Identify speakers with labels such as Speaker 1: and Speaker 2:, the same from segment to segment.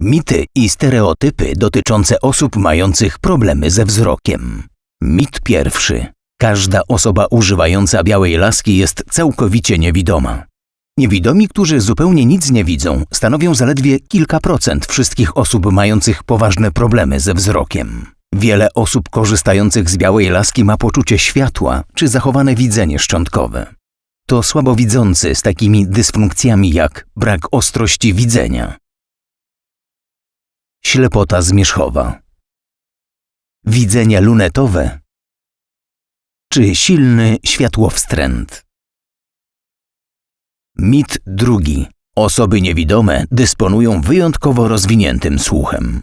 Speaker 1: Mity i stereotypy dotyczące osób mających problemy ze wzrokiem. Mit pierwszy. Każda osoba używająca białej laski jest całkowicie niewidoma. Niewidomi, którzy zupełnie nic nie widzą, stanowią zaledwie kilka procent wszystkich osób mających poważne problemy ze wzrokiem. Wiele osób korzystających z białej laski ma poczucie światła czy zachowane widzenie szczątkowe. To słabowidzący z takimi dysfunkcjami jak brak ostrości widzenia, ślepota zmierzchowa, widzenie lunetowe czy silny światłowstręt. Mit drugi. Osoby niewidome dysponują wyjątkowo rozwiniętym słuchem.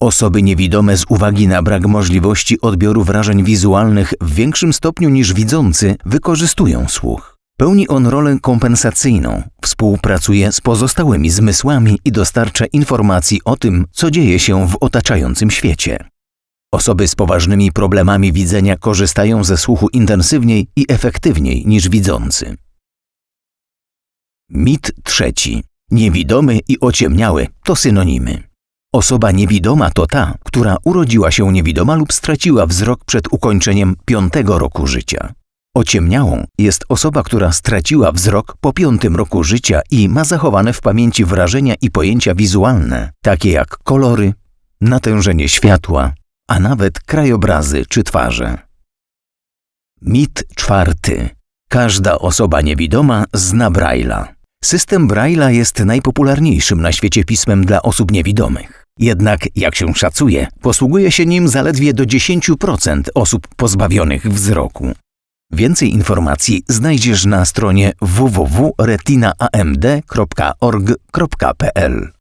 Speaker 1: Osoby niewidome z uwagi na brak możliwości odbioru wrażeń wizualnych w większym stopniu niż widzący wykorzystują słuch. Pełni on rolę kompensacyjną, współpracuje z pozostałymi zmysłami i dostarcza informacji o tym, co dzieje się w otaczającym świecie. Osoby z poważnymi problemami widzenia korzystają ze słuchu intensywniej i efektywniej niż widzący. Mit trzeci. Niewidomy i ociemniały to synonimy. Osoba niewidoma to ta, która urodziła się niewidoma lub straciła wzrok przed ukończeniem piątego roku życia. Ociemniałą jest osoba, która straciła wzrok po piątym roku życia i ma zachowane w pamięci wrażenia i pojęcia wizualne, takie jak kolory, natężenie światła, a nawet krajobrazy czy twarze. Mit czwarty. Każda osoba niewidoma zna Braille'a. System Braille'a jest najpopularniejszym na świecie pismem dla osób niewidomych. Jednak, jak się szacuje, posługuje się nim zaledwie do 10% osób pozbawionych wzroku. Więcej informacji znajdziesz na stronie www.retinaamd.org.pl.